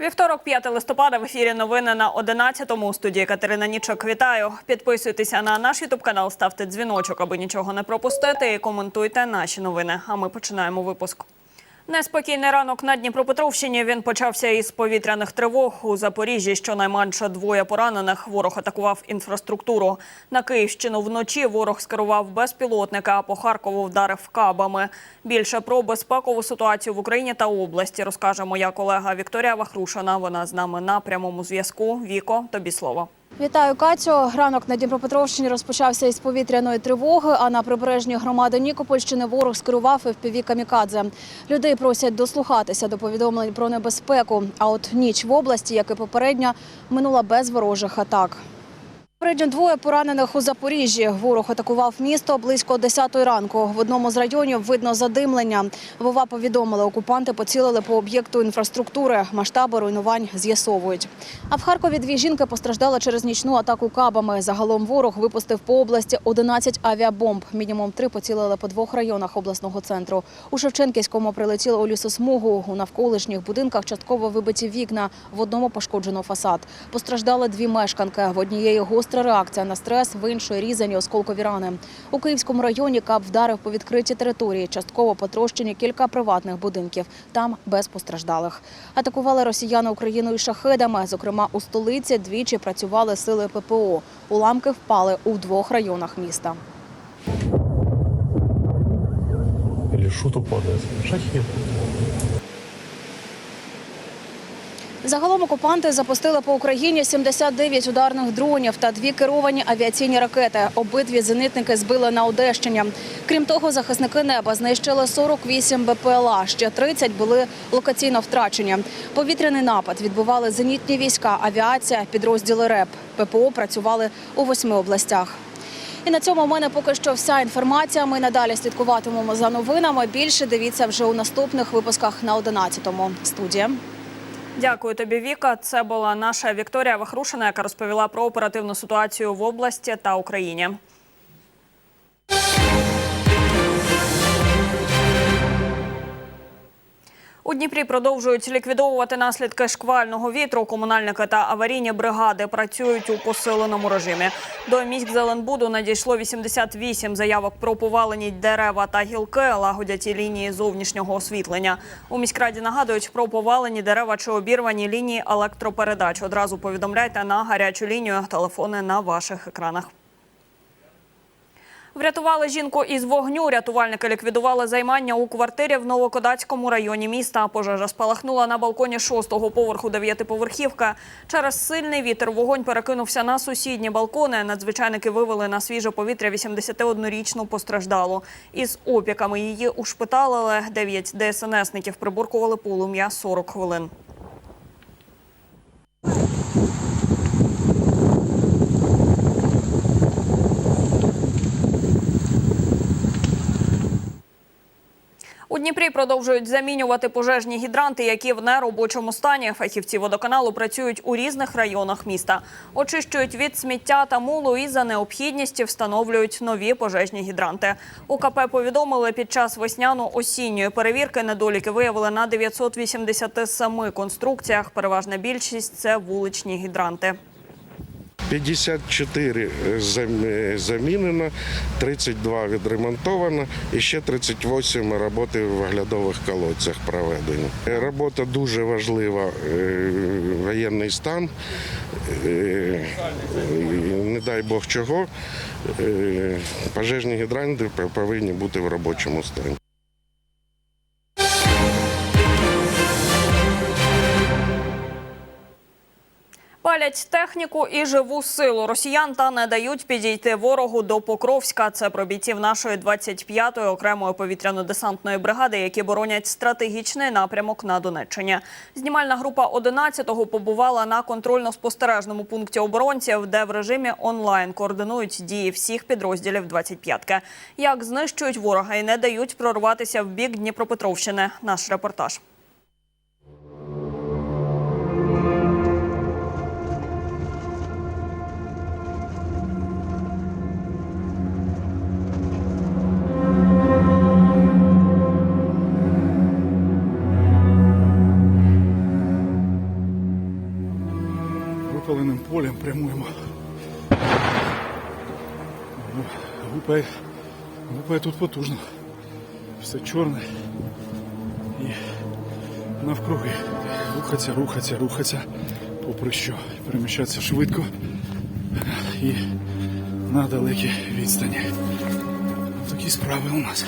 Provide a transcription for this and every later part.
Вівторок, 5 листопада, в ефірі новини на 11-му. У студії Катерина Нічок. Вітаю. Підписуйтеся на наш ютуб канал, ставте дзвіночок, аби нічого не пропустити. І коментуйте наші новини. А ми починаємо випуск. Неспокійний ранок на Дніпропетровщині. Він почався із повітряних тривог у Запоріжжі. Щонайменше двоє поранених. Ворог атакував інфраструктуру. На Київщину вночі ворог скерував безпілотника, а по Харкову вдарив кабами. Більше про безпекову ситуацію в Україні та області розкаже моя колега Вікторія Вахрушина. Вона з нами на прямому зв'язку. Віко, тобі слово. Вітаю, Катю. Ранок на Дніпропетровщині розпочався із повітряної тривоги. А на прибережній громади Нікопольщини ворог скерував FPV «Камікадзе». Людей просять дослухатися до повідомлень про небезпеку. А от ніч в області, як і попередня, минула без ворожих атак. Попередньо двоє поранених у Запоріжжі. Ворог атакував місто близько 10 ранку. В одному з районів видно задимлення. Вова повідомили, окупанти поцілили по об'єкту інфраструктури. Масштаби руйнувань з'ясовують. А в Харкові дві жінки постраждали через нічну атаку кабами. Загалом ворог випустив по області 11 авіабомб. Мінімум три поцілили по двох районах обласного центру. У Шевченківському прилетіло у лісосмугу. У навколишніх будинках частково вибиті вікна. В одному пошкоджено фасад. Постраждали дві мешканки. В однієї гостра реакція на стрес, в іншої різані осколкові рани. У Київському районі кап вдарив по відкритій території. Частково потрощені кілька приватних будинків. Там без постраждалих. Атакували росіяни Україну і шахедами. Зокрема, у столиці двічі працювали сили ППО. Уламки впали у двох районах міста. Или шут падает. Загалом окупанти запустили по Україні 79 ударних дронів та дві керовані авіаційні ракети. Обидві зенитники збили на Одещині. Крім того, захисники неба знищили 48 БПЛА. Ще 30 були локаційно втрачені. Повітряний напад відбували зенітні війська, авіація, підрозділи РЕП. ППО працювали у восьми областях. І на цьому в мене поки що вся інформація. Ми надалі слідкуватимемо за новинами. Більше дивіться вже у наступних випусках на 11-му. Студія. Дякую тобі, Віка. Це була наша Вікторія Вахрушина, яка розповіла про оперативну ситуацію в області та Україні. У Дніпрі продовжують ліквідовувати наслідки шквального вітру. Комунальники та аварійні бригади працюють у посиленому режимі. До міськзеленбуду надійшло 88 заявок про повалені дерева та гілки, лагодять і лінії зовнішнього освітлення. У міськраді нагадують про повалені дерева чи обірвані лінії електропередач. Одразу повідомляйте на гарячу лінію. Телефони на ваших екранах. Врятували жінку із вогню. Рятувальники ліквідували займання у квартирі в Новокодацькому районі міста. Пожежа спалахнула на балконі шостого поверху дев'ятиповерхівка. Через сильний вітер вогонь перекинувся на сусідні балкони. Надзвичайники вивели на свіже повітря 81-річну постраждалу. Із опіками її ушпиталили. Дев'ять ДСНСників приборкували полум'я 40 хвилин. У Дніпрі продовжують замінювати пожежні гідранти, які в неробочому стані. Фахівці водоканалу працюють у різних районах міста. Очищують від сміття та мулу і за необхідністю встановлюють нові пожежні гідранти. У КП повідомили, під час весняно-осінньої перевірки недоліки виявили на 987 конструкціях. Переважна більшість це вуличні гідранти. 54 е, замінено, 32 відремонтовано і ще 38 роботи в оглядових колодцях проведені. Е, Робота дуже важлива, е, воєнний стан, е, не дай Бог чого, е, пожежні гідранти повинні бути в робочому стані. Палять техніку і живу силу росіян та не дають підійти ворогу до Покровська. Це про бійців нашої 25-ї окремої повітряно-десантної бригади, які боронять стратегічний напрямок на Донеччині. Знімальна група 11-го побувала на контрольно-спостережному пункті оборонців, де в режимі онлайн координують дії всіх підрозділів 25-ки. Як знищують ворога і не дають прорватися в бік Дніпропетровщини. Наш репортаж. Випаленим полем прямуємо. Ну, Гупає, гупає тут потужно. Все чорне. І навкруги рухаться, рухаться, рухаться, попри що переміщатися швидко і на далекі відстані. Такі справи у нас.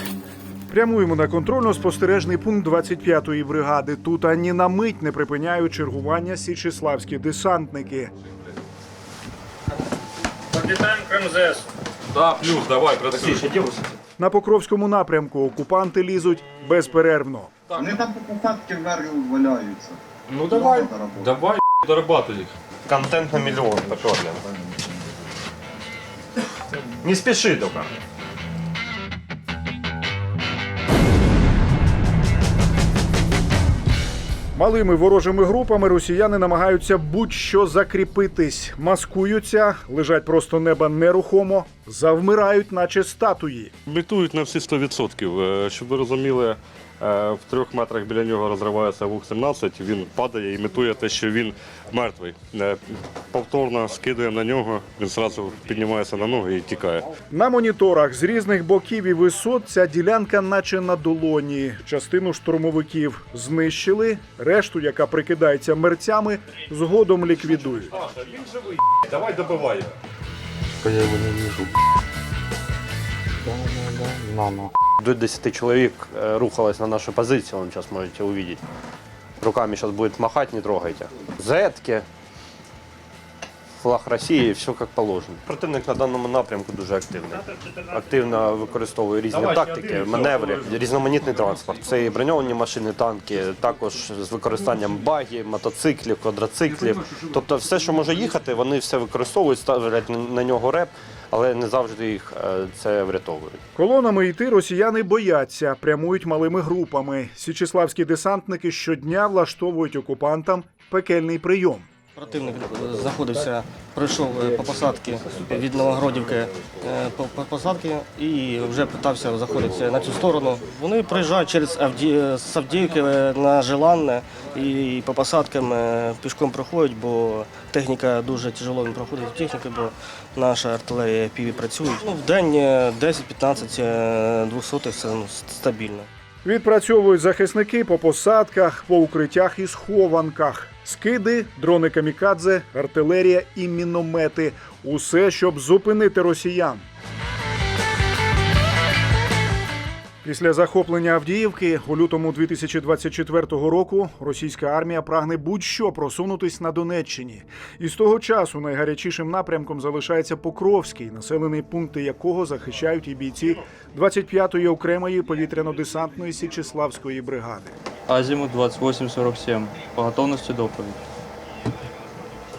Прямуємо на контрольно-спостережний пункт 25-ї бригади. Тут ані на мить не припиняють чергування січеславські десантники. Подлетаем к Да, плюс, давай, працюй. На Покровському напрямку окупанти лізуть безперервно. Вони там по посадки вверх валяються. Ну давай, давай, дорабатывай их. Контент на миллион, поперли. Не спеши только. Малими ворожими групами росіяни намагаються будь-що закріпитись, маскуються, лежать просто неба нерухомо, завмирають, наче статуї. Бітують на всі 100%. Е, Щоб ви розуміли, в трьох метрах біля нього розривається ВУК-17, він падає імітує те, що він мертвий. Е, Повторно скидує на нього, він одразу піднімається на ноги і тікає. На моніторах з різних боків і висот ця ділянка, наче на долоні. Частину штурмовиків знищили, решту, яка прикидається мерцями, згодом ліквідують. Давай добивай. До 10 человек э, рухалось на нашу позицию, вон сейчас можете увидеть. Руками сейчас будет махать, не трогайте. Зетки, флаг Росії, все як положено. Противник на даному напрямку дуже активний. Активно використовує різні тактики, маневри, різноманітний транспорт. Це і броньовані машини, танки, також з використанням багів, мотоциклів, квадроциклів. Тобто все, що може їхати, вони все використовують, ставлять на нього реп, але не завжди їх е, це врятовують. Колонами йти росіяни бояться, прямують малими групами. Січеславські десантники щодня влаштовують окупантам пекельний прийом. Противник е, знаходився, пройшов е, по посадці від Новогродівки по, по посадки і вже питався заходити на цю сторону. Вони проїжджають через Авді... з Авдіївки на Желанне і по посадкам е, пішком проходять, бо техніка дуже тяжело їм проходить техніка, бо наша артилерія піві працює. Ну, в день е, 10-15 двохсотих це ну, стабільно. Відпрацьовують захисники по посадках, по укриттях і схованках. Скиди, дрони камікадзе, артилерія і міномети. Усе, щоб зупинити росіян. Після захоплення Авдіївки у лютому 2024 року російська армія прагне будь-що просунутись на Донеччині. І з того часу найгарячішим напрямком залишається Покровський, населений пункти якого захищають і бійці 25-ї окремої повітряно-десантної Січеславської бригади. Азимут 2847. По готовності доповідь.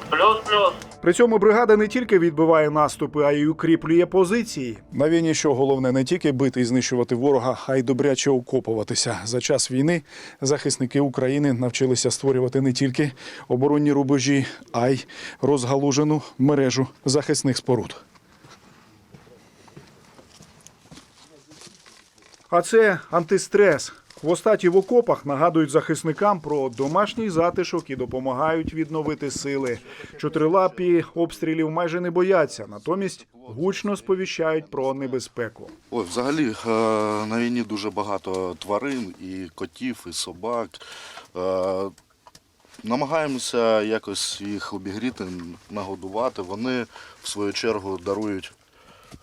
Плюс-плюс. При цьому бригада не тільки відбиває наступи, а й укріплює позиції. На війні що головне не тільки бити і знищувати ворога, а й добряче окопуватися. За час війни захисники України навчилися створювати не тільки оборонні рубежі, а й розгалужену мережу захисних споруд. А це антистрес. Хвостаті в окопах нагадують захисникам про домашній затишок і допомагають відновити сили. Чотирилапі обстрілів майже не бояться, натомість гучно сповіщають про небезпеку. Ой, взагалі е, на війні дуже багато тварин, і котів, і собак. Е, Намагаємося якось їх обігріти, нагодувати. Вони в свою чергу дарують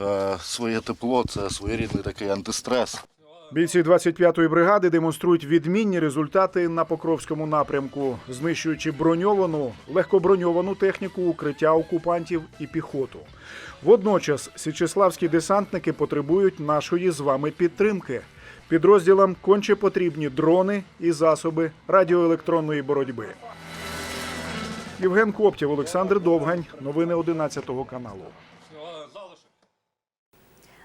е, своє тепло, це своєрідний такий антистрес. Бійці 25-ї бригади демонструють відмінні результати на Покровському напрямку, знищуючи броньовану, легкоброньовану техніку, укриття окупантів і піхоту. Водночас січеславські десантники потребують нашої з вами підтримки. Підрозділам конче потрібні дрони і засоби радіоелектронної боротьби. Євген Коптєв, Олександр Довгань. Новини 11 каналу.